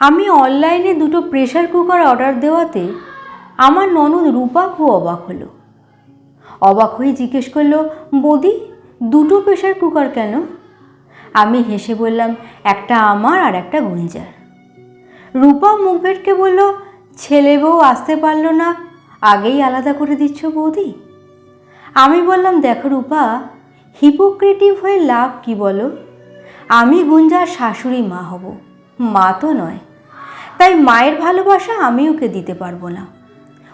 আমি অনলাইনে দুটো প্রেশার কুকার অর্ডার দেওয়াতে আমার ননদ রূপা খুব অবাক হলো। অবাক হয়ে জিজ্ঞেস করল, বৌদি, দুটো প্রেশার কুকার কেন? আমি হেসে বললাম, একটা আমার আর একটা গুঞ্জার রূপা মুখ ভেটকে বলল, ছেলে বউ আসতে পারল না, আগেই আলাদা করে দিচ্ছ বৌদি। আমি বললাম, দেখো রূপা হিপোক্রেটিভ হয়ে লাভ কি বলো? আমি গুঞ্জার শাশুড়ি মা হব, মা তো নয়। তাই মায়ের ভালোবাসা আমি ওকে দিতে পারব না।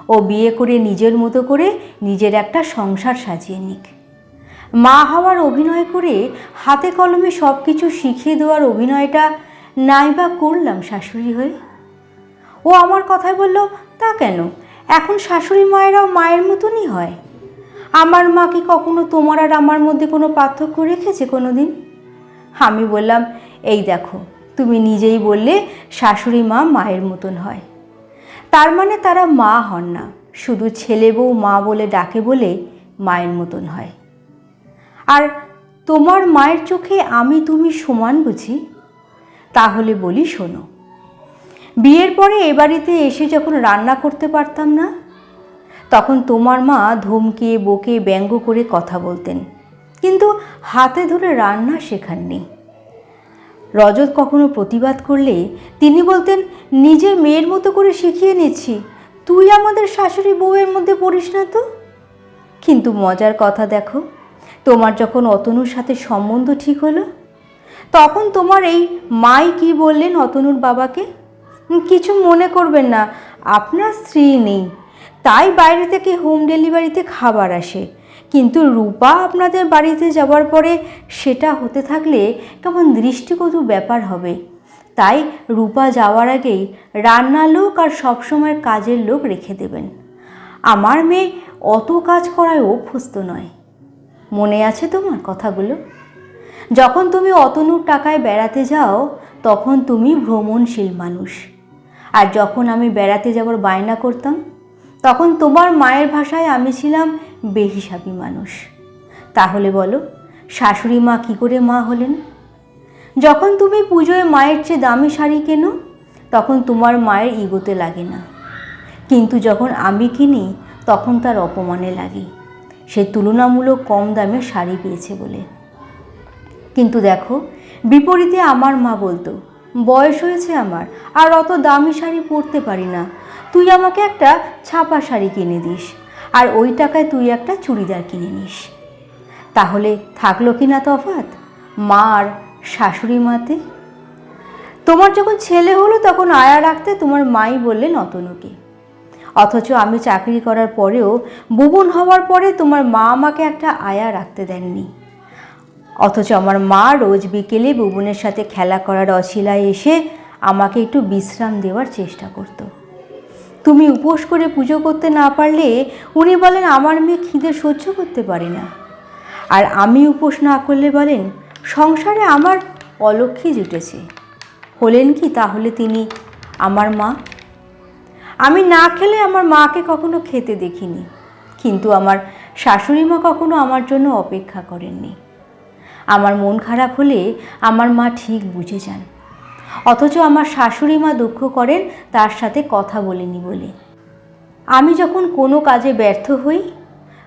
ও বিয়ে করে নিজের মতো করে নিজের একটা সংসার সাজিয়ে নিক। মা হওয়ার অভিনয় করে হাতে কলমে সব কিছু শিখিয়ে দেওয়ার অভিনয়টা নাই বা করলাম শাশুড়ি হয়ে। ও আমার কথায় বলল, তা কেন? এখন শাশুড়ি মায়েরাও মায়ের মতনই হয়। আমার মা কি কখনো তোমার আর আমার মধ্যে কোনো পার্থক্য রেখেছে কোনো দিন আমি বললাম, এই দেখো তুমি নিজেই বললে শাশুড়ি মা মায়ের মতন হয়। তার মানে তারা মা হন না, শুধু ছেলে বউ মা বলে ডাকে বলে মায়ের মতন হয়। আর তোমার মায়ের চোখে আমি তুমি সমান বুঝি? তাহলে বলি শোনো, বিয়ের পরে এ বাড়িতে এসে যখন রান্না করতে পারতাম না, তখন তোমার মা ধমকে, বকে, ব্যঙ্গ করে কথা বলতেন। কিন্তু হাতে ধরে রান্না শেখাননি। রজত কখনো প্রতিবাদ করলে? তিনি বলতেন, নিজের মেয়ের মতো করে শিখিয়ে নিচ্ছি। তুই আমাদের শাশুড়ি বউয়ের মধ্যে পড়িস না তো? কিন্তু মজার কথা দেখো, তোমার যখন অতনুর সাথে সম্বন্ধ ঠিক হলো, তখন তোমার এই মাই কি বললেন অতনুর বাবাকে? কিছু মনে করবেন না, আপনার স্ত্রী নেই, তাই বাইরে থেকে হোম ডেলিভারিতে খাবার আসে। কিন্তু রূপা আপনাদের বাড়িতে যাওয়ার পরে সেটা হতে থাকলে কেমন দৃষ্টিকটু ব্যাপার হবে। তাই রূপা যাওয়ার আগেই রান্নার লোক আর সবসময় কাজের লোক রেখে দেবেন। আমার মেয়ে অত কাজ করায় অভ্যস্ত নয়। মনে আছে তোমার কথাগুলো? যখন তুমি অতনুর টাকায় বেড়াতে যাও, তখন তুমি ভ্রমণশীল মানুষ। আর যখন আমি বেড়াতে যাওয়ার বায়না করতাম, তখন তোমার মায়ের ভাষায় আমি ছিলাম বেহিসাবি মানুষ। তাহলে বলো, শাশুড়ি মা কী করে মা হলেন? যখন তুমি পুজোয় মায়ের চেয়ে দামি শাড়ি কেনো, তখন তোমার মায়ের ইগোতে লাগে না। কিন্তু যখন আমি কিনি, তখন তার অপমানে লাগে। সে তুলনামূলক কম দামে শাড়ি পেয়েছে বলে। কিন্তু দেখো, বিপরীতে আমার মা বলতো, বয়স হয়েছে আমার, আর অত দামি শাড়ি পরতে পারি না। তুই আমাকে একটা ছাপা শাড়ি কিনে দিস। আর ওই টাকায় তুই একটা চুড়িদার কিনে নিস। তাহলে থাকল কি না তফাৎ? মা আর শাশুড়ি মাতে? তোমার যখন ছেলে হলো তখন আয়া রাখতে তোমার মাই বললেন অতনুকে। অথচ আমি চাকরি করার পরেও বুবন হওয়ার পরে তোমার মা আমাকে একটা আয়া রাখতে দেননি। অথচ আমার মা রোজ বিকেলে বুবনের সাথে খেলা করার অছিলায় এসে আমাকে একটু বিশ্রাম দেওয়ার চেষ্টা করত। তুমি উপোস করে পুজো করতে না পারলে উনি বলেন, আমার মেয়ে খিদে সহ্য করতে পারে না। আর আমি উপোস না করলে বলেন, সংসারে আমার অলক্ষী জুটেছে। হলেন কি, তাহলে তিনি আমার মা? আমি না খেলে আমার মাকে কখনো খেতে দেখিনি, কিন্তু আমার শাশুড়ি মা কখনো আমার জন্য অপেক্ষা করেননি। আমার মন খারাপ হলে আমার মা ঠিক বুঝে যান। অথচ আমার শাশুড়ি মা দুঃখ করেন, তার সাথে কথা বলেনি বলে। আমি যখন কোনো কাজে ব্যর্থ হই,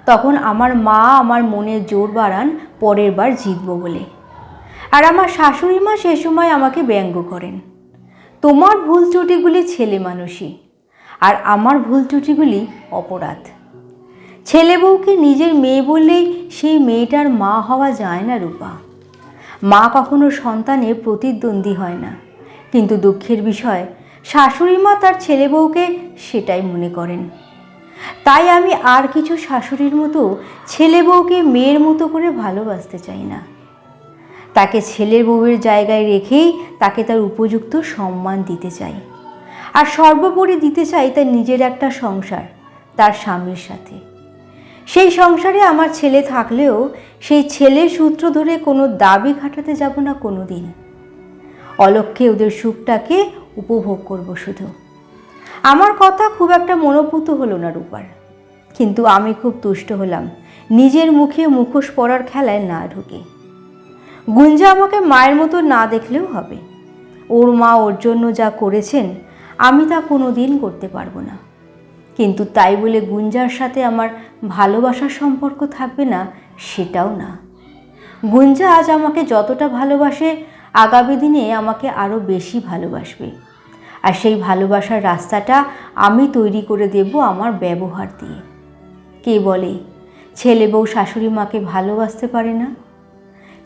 তখন আমার মা আমার মনে জোর বাড়ান, পরের বার জিতব বলে। আর আমার শাশুড়ি মা সে সময় আমাকে ব্যঙ্গ করেন। তোমার ভুল ত্রুটিগুলি ছেলে মানুষই, আর আমার ভুল ত্রুটিগুলি অপরাধ। ছেলে বউকে নিজের মেয়ে বললেই সেই মেয়েটার মা হওয়া যায় না রূপা। মা কখনো সন্তানের প্রতিদ্বন্দ্বী হয় না। কিন্তু দুঃখের বিষয়, শাশুড়ি মা তার ছেলে বউকে সেটাই মনে করেন। তাই আমি আর কিছু শাশুড়ির মতো ছেলে বউকে মেয়ের মতো করে ভালোবাসতে চাই না। তাকে ছেলের বউয়ের জায়গায় রেখেই তাকে তার উপযুক্ত সম্মান দিতে চাই। আর সর্বোপরি দিতে চাই তার নিজের একটা সংসার, তার স্বামীর সাথে। সেই সংসারে আমার ছেলে থাকলেও সেই ছেলের সূত্র ধরে কোনো দাবি খাটাতে যাব না কোনো দিন অলক্ষ্যে ওদের সুখটাকে উপভোগ করব শুধু। আমার কথা খুব একটা মনোপুত হলো না রূপার। কিন্তু আমি খুব তুষ্ট হলাম। নিজের মুখে মুখোশ পরার খেলায় না ঢুকে। গুঞ্জা আমাকে মায়ের মতো না দেখলেও হবে। ওর মা ওর জন্য যা করেছেন, আমি তা কোনো দিন করতে পারব না। কিন্তু তাই বলে গুঞ্জার সাথে আমার ভালোবাসার সম্পর্ক থাকবে না, সেটাও না। গুঞ্জা আজ আমাকে যতটা ভালোবাসে আগামী দিনে আমাকে আরও বেশি ভালোবাসবে। আর সেই ভালোবাসার রাস্তাটা আমি তৈরি করে দেব আমার ব্যবহার দিয়ে। কে বলে, ছেলে বউ শাশুড়ি মাকে ভালোবাসতে পারে না?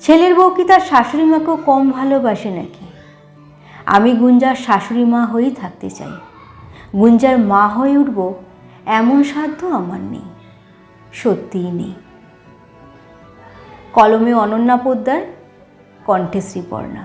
ছেলের বউ কি তার শাশুড়ি মাকেও কম ভালোবাসে নাকি? আমি গুঞ্জার শাশুড়ি মা হয়েই থাকতে চাই। গুঞ্জার মা হয়ে উঠব এমন সাধ্য আমার নেই, সত্যিই নেই। কলমে অনন্যা পোদ্দার কণ্ঠে শ্রীপর্ণা।